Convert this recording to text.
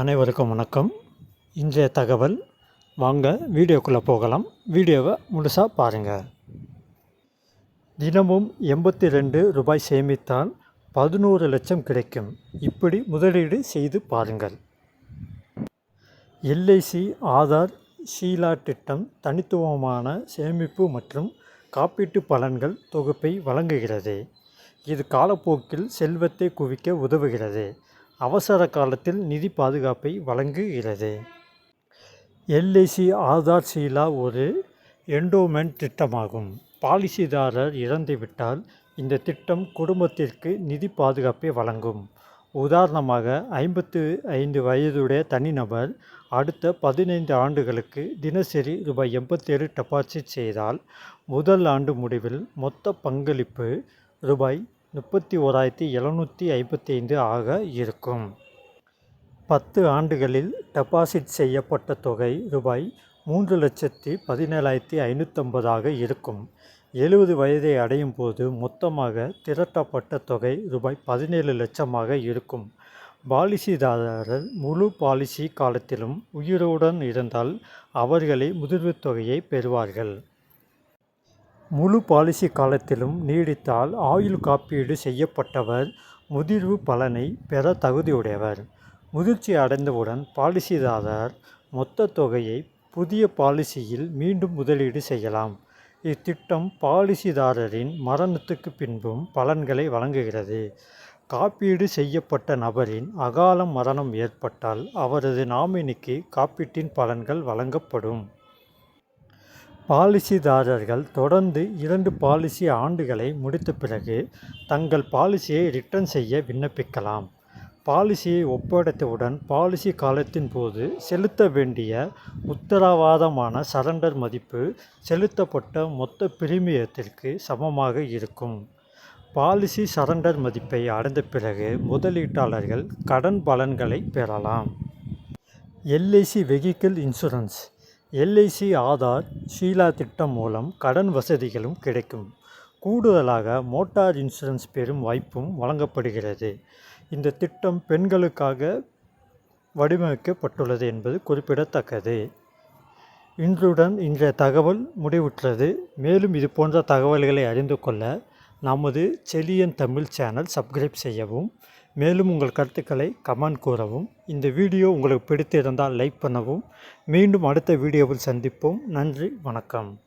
அனைவருக்கும் வணக்கம். இன்றைய தகவல் வாங்க வீடியோக்குள்ளே போகலாம். வீடியோவை முழுசாக பாருங்கள் தினமும் எண்பத்தி ரெண்டு ரூபாய் சேமித்தால் பதினோரு லட்சம் கிடைக்கும். இப்படி முதலீடு செய்து பாருங்கள். எல்ஐசி ஆதார் ஷீலா திட்டம் தனித்துவமான சேமிப்பு மற்றும் காப்பீட்டு பலன்கள் தொகுப்பை வழங்குகிறது. இது காலப்போக்கில் செல்வத்தை குவிக்க உதவுகிறது. அவசர காலத்தில் நிதி பாதுகாப்பை வழங்குகிறது. எல்ஐசி ஆதார் ஷீலா ஒரு என்டோமெண்ட் திட்டமாகும். பாலிசிதாரர் இறந்துவிட்டால் இந்த திட்டம் குடும்பத்திற்கு நிதி பாதுகாப்பை வழங்கும். உதாரணமாக ஐம்பத்து ஐந்து வயதுடைய தனிநபர் அடுத்த பதினைந்து ஆண்டுகளுக்கு தினசரி ரூபாய் எண்பத்தேழு டெபாசிட் செய்தால் முதல் ஆண்டு முடிவில் மொத்த பங்களிப்பு ரூபாய் முப்பத்தி ஓராயிரத்தி எழுநூற்றி ஐம்பத்தி ஐந்து ஆக இருக்கும். பத்து ஆண்டுகளில் டெபாசிட் செய்யப்பட்ட தொகை ரூபாய் மூன்று லட்சத்தி பதினேழாயிரத்தி ஐநூற்றம்பதாக இருக்கும். எழுபது வயதை அடையும் போது மொத்தமாக திரட்டப்பட்ட தொகை ரூபாய் பதினேழு லட்சமாக இருக்கும். பாலிசிதாரர் முழு பாலிசி காலத்திலும் உயிருடன் இருந்தால் அவர்களே முதிர்வுத் தொகையை பெறுவார்கள். முழு பாலிசி காலத்திலும் நீடித்தால் ஆயுள் காப்பீடு செய்யப்பட்டவர் முதிர்வு பலனை பெற தகுதியுடையவர். முதிர்ச்சி அடைந்தவுடன் பாலிசிதாரர் மொத்த தொகையை புதிய பாலிசியில் மீண்டும் முதலீடு செய்யலாம். இத்திட்டம் பாலிசிதாரரின் மரணத்துக்கு பின்பும் பலன்களை வழங்குகிறது. காப்பீடு செய்யப்பட்ட நபரின் அகால மரணம் ஏற்பட்டால் அவரது நாமினிக்கு காப்பீட்டின் பலன்கள் வழங்கப்படும். பாலிசிதாரர்கள் தொடர்ந்து இரண்டு பாலிசி ஆண்டுகளை முடித்த பிறகு தங்கள் பாலிசியை ரிட்டர்ன் செய்ய விண்ணப்பிக்கலாம். பாலிசியை ஒப்படைத்தவுடன் பாலிசி காலத்தின் போது செலுத்த வேண்டிய உத்தரவாதமான சரண்டர் மதிப்பு செலுத்தப்பட்ட மொத்த பிரீமியத்திற்கு சமமாக இருக்கும். பாலிசி சரண்டர் மதிப்பை அடைந்த பிறகு முதலீட்டாளர்கள் கடன் பலன்களை பெறலாம். LIC vehicle insurance LIC Aadhaar Shila திட்டம் மூலம் கடன் வசதிகளும் கிடைக்கும். கூடுதலாக மோட்டார் இன்சூரன்ஸ் பெறும் வாய்ப்பும் வழங்கப்படுகிறது. இந்த திட்டம் பெண்களுக்காக வடிவமைக்கப்பட்டுள்ளது என்பது குறிப்பிடத்தக்கது. இன்றுடன் இன்றைய தகவல் முடிவுற்றது. மேலும் இது போன்ற தகவல்களை அறிந்து கொள்ள நமது செலியன் தமிழ் சேனல் சப்ஸ்கிரைப் செய்யவும் மேலும் உங்கள் கருத்துக்களை கமெண்ட் கூறவும். இந்த வீடியோ உங்களுக்கு பிடித்திருந்தால் லைக் பண்ணவும். மீண்டும் அடுத்த வீடியோவில் சந்திப்போம். நன்றி வணக்கம்.